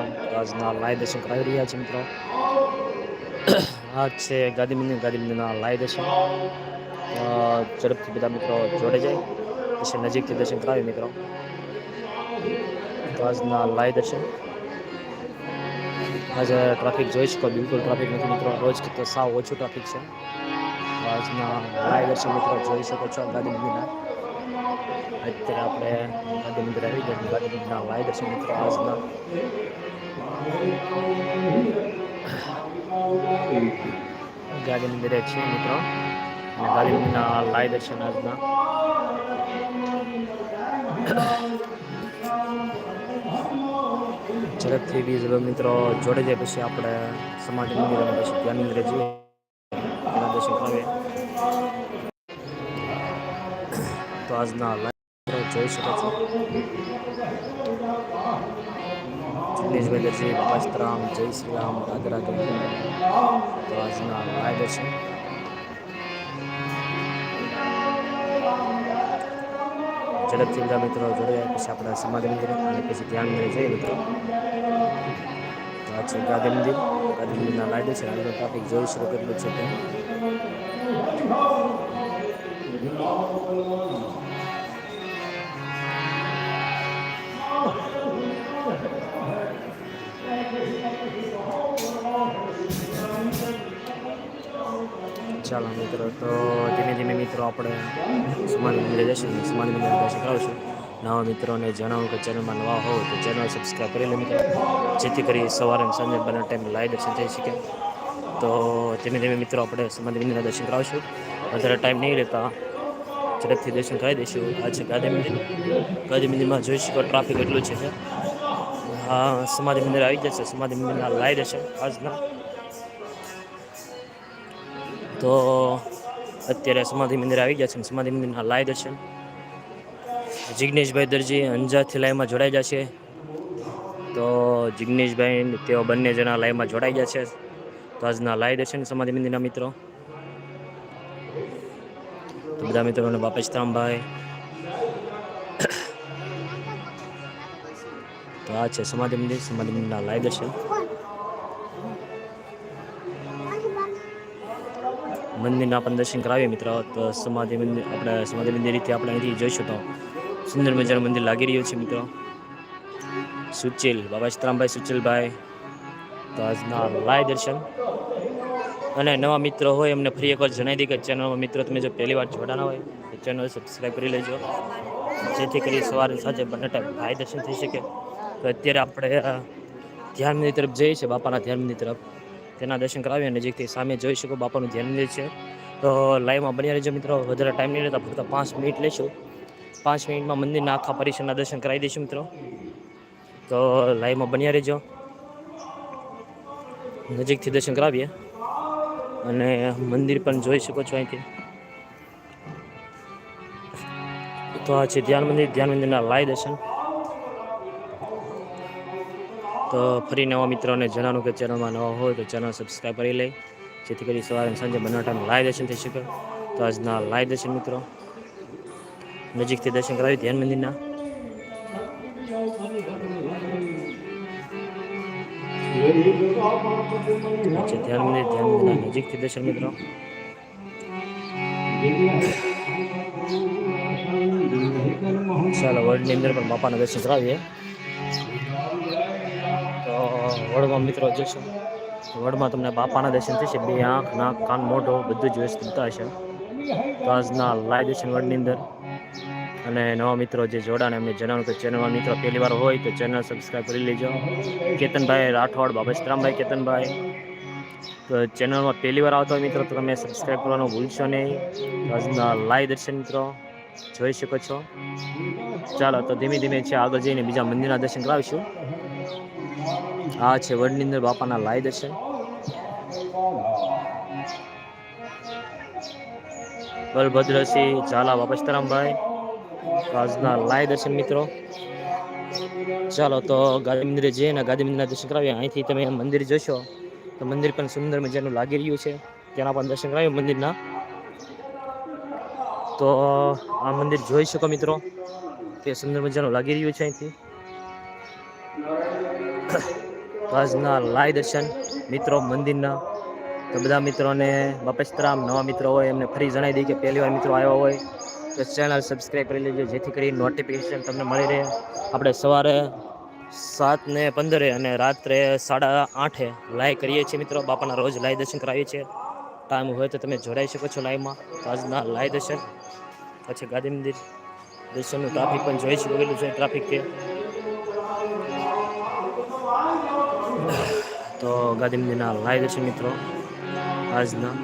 આજના લાય દર્શન કરાવી રહ્યા છે મિત્રો. આ છે ગાંધી મંદિર. ગાંધી મંદિરના લાઈવ દર્શન ઝડપથી બધા મિત્રો જોડે જાય. પછી નજીકથી દર્શન કરાવી મિત્રો. આજના લાઈવ દર્શન આજે ટ્રાફિક જોઈ શકો, બિલકુલ ટ્રાફિક નથી મિત્રો. રોજ તો સાવ ઓછું ટ્રાફિક છે. આજના લાઈવ દર્શન મિત્રો જોઈ શકો છો ગાંધી મંદિરના. અત્યારે આપણે ગાંધી મંદિર ગયા. ગાંધી મંદિરના લાય દર્શન મિત્રો આજના. ગાંધી મંદિરે છીએ મિત્રો. અને ગાંધી મંદિરના લાય દર્શન આજના. ઝડપથી બધા મિત્રો. જોડે જાય પછી આપણે સમાજ મંદિર પછી ધ્યાન મંદિરે જઈએ. આજના લાઈવ જોઈ શકો છો. જિગ્નેશભાઈ દરજી બાપાસ્તરામ જય શ્રી રામ, રાધે રાધે. તો આજના લાઈવ દર્શન ઝડપથી બધા મિત્રો જોડાયા પછી આપણા સમાધિ મંદિરે અને પછી ધ્યાન મંદિરે જઈએ મિત્રો. આ છે ગાંધી મંદિર. ગાંધી મંદિરના લાઈવ છે. આગળ ટ્રાફિક જોઈ શકો કેટલું છે તે. ચાલો મિત્રો. તો ધીમે ધીમે મિત્રો આપણે સમાધિ મંદિરે જઈશું સમાધિ મંદિર દર્શન કરાવશું નવા મિત્રોને જણાવું કે ચેનલમાં નવા હોવ તો ચેનલ સબસ્ક્રાઈબ કરી લે મિત્રો. જેથી કરી સવારે અને સાંજે બંને ટાઈમ લાઈવ દર્શન થઈ શકે. તો ધીમે ધીમે મિત્રો આપણે સમાધિ મંદિરના દર્શન કરાવશું. વધારે ટાઈમ નહીં લેતા ઝડપથી દર્શન કરાવી દઈશું. આ છે ગાંધી મંદિર. ગાંધી મંદિરમાં જોઈ શકો ટ્રાફિક એટલું છે. હા, સમાધિ મંદિર આવી જશે. સમાધિ મંદિરના લાઈવ દર્શન આજના તો અત્યારે સમાધિ મંદિર આવી ગયા છે સમાધિ મંદિરના લાય દર્શન. જિગ્નેશભાઈ દરજી અંજારથી લાઈમાં જોડાઈ જશે તો જિગ્નેશભાઈ તેઓ બંને જણા લાઈમાં જોડાઈ ગયા છે. તો આજના લાય દર્શન સમાધિ મંદિરના મિત્રો. તો બધા મિત્રોને બાપેશરામભાઈ તો આ છે સમાધિ મંદિર, સમાધિ મંદિરના લાય દર્શન. મંદિરના આપણે દર્શન કરાવીએ મિત્રો. તો સમાધિ મંદિર, આપણે સમાધિ મંદિરથી આપણે અહીંથી જોઈશું તો સુંદર મજાનું મંદિર લાગી રહ્યું છે મિત્રો. સુચિલ, બાબા સીતરામભાઈ સુચિલભાઈ. તો આજના લાય દર્શન. અને નવા મિત્રો હોય એમને ફરી એકવાર જણાવી દઈએ કે ચેનલમાં મિત્રો તમે જો પહેલી વાર જોડાના હોય, તો ચેનલ સબસ્ક્રાઈબ કરી લેજો. જેથી કરી સવારે સાંજે બંને ટાઈમ લાય દર્શન થઈ શકે. તો અત્યારે આપણે ધ્યાન મંદિર તરફ જઈએ છીએ, બાપાના ધ્યાન મંદિર તરફ. તેના દર્શન કરાવીએ નજીકથી સામે જોઈ શકો બાપાનું ધ્યાન લે છે. તો લાઈવમાં બન્યા રહેજો મિત્રો. વધારે ટાઈમ નહીં લેતા, ફક્ત પાંચ મિનિટ લેશું. પાંચ મિનિટમાં મંદિરના આખા પરિસરના દર્શન કરાવી દઈશું મિત્રો. તો લાઈવમાં બન્યા રહેજો. નજીકથી દર્શન કરાવીએ. અને મંદિર પણ જોઈ શકો છો અહીંથી. તો આ છે ધ્યાન મંદિર. ધ્યાન મંદિરના લાય દર્શન. તો ફરી નવા મિત્રોને જણાવું કે ચેનલમાં નવા હોય તો ચેનલ સબસ્ક્રાઈબ કરી લે. જેથી કરી સવારે સાંજે બંને ટાઈમ લાઈવ દર્શન થઈ શકે. તો આજના લાઈવ દર્શન મિત્રો, નજીકથી દર્શન કરાવી ધ્યાન મંદિરના. ધ્યાન મંદિર ધ્યાન મંદિરના નજીકથી દર્શન મિત્રો. ચાલો વર્લ્ડની અંદર પણ બાપાના દર્શન કરાવીએ. વડમાં મિત્રો જશો વડમાં તમને બાપાના દર્શન થશે. બે આંખ, નાક, કાન, મોઢો, બધું જ વ્યવસ્થિત હશે. તો આજના લાઈવ દર્શન વડની અંદર. અને નવા મિત્રો જે જોડાણ, એમને જણાવ્યું કે ચેનલમાં મિત્રો પહેલી વાર હોય તો ચેનલ સબસ્ક્રાઈબ કરી લેજો. કેતનભાઈ રાઠોડ બાબેશરામભાઈ કેતનભાઈ. તો ચેનલમાં પહેલી વાર આવતા હોય મિત્રો તો તમે સબસ્ક્રાઈબ કરવાનું ભૂલશો નહીં. આજના લાઈવ દર્શન મિત્રો જોઈ શકો છો. ચાલો, તો ધીમે ધીમે છે આગળ જઈને બીજા મંદિરના દર્શન કરાવીશું. આ છે વડની અંદર બાપાના લાય દર્શન બલભદ્રસિંહ ઝાલા બાપસ્તરામભાઈ આજના લાય દર્શન મિત્રો. ચાલો તો ગાંધી મંદિરે જઈએ ને ગાંધી મંદિરના દર્શન કરાવીએ. અહીંથી તમે મંદિર જોશો. તો મંદિર પણ સુંદર મજાનું લાગી રહ્યું છે. તેના પણ દર્શન કરાવ્યું મંદિરના. તો આ મંદિર જોઈ શકો મિત્રો. તે સુંદર મજાનું લાગી રહ્યું છે અહીંથી. તો લાઈ દર્શન. મિત્રો, મંદિરના તો બધા મિત્રોને બાપેસ્તરામ, નવા મિત્રો હોય, એમને ફરી જણાવી દઈએ કે પહેલી વાર મિત્રો આવ્યા હોય, તો ચેનલ સબસ્ક્રાઈબ કરી લેજો, જેથી કરી નોટિફિકેશન તમને મળી રહે. આપણે સવારે સાત ને પંદરે અને રાત્રે સાડા આઠે લાઈવ કરીએ છીએ મિત્રો. બાપાના રોજ લાઈવ દર્શન કરાવીએ છીએ. ટાઈમ હોય તો તમે જોડાઈ શકો છો લાઈવમાં. તો લાઈવ દર્શન. પછી ગાંધી મંદિર. દર્શનનું ટ્રાફિક પણ જોઈ શકો કેટલું છે ટ્રાફિક કે. તો ગાંધી મંદિરના લાઈવ દર્શન મિત્રો, આજના.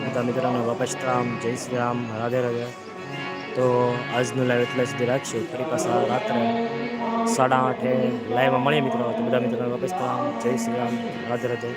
બધા મિત્રોને વાપસ રામ, જય શ્રી રામ, રાધે રાધે. તો આજનું લાઈવ એટલે સુધી રાખશું. ફરી પાછા રાત્રે સાડા આઠે લાઈવમાં મળીએ મિત્રો. તો બધા મિત્રોને વાપસ રામ, જય શ્રી રામ, રાધે રાધે.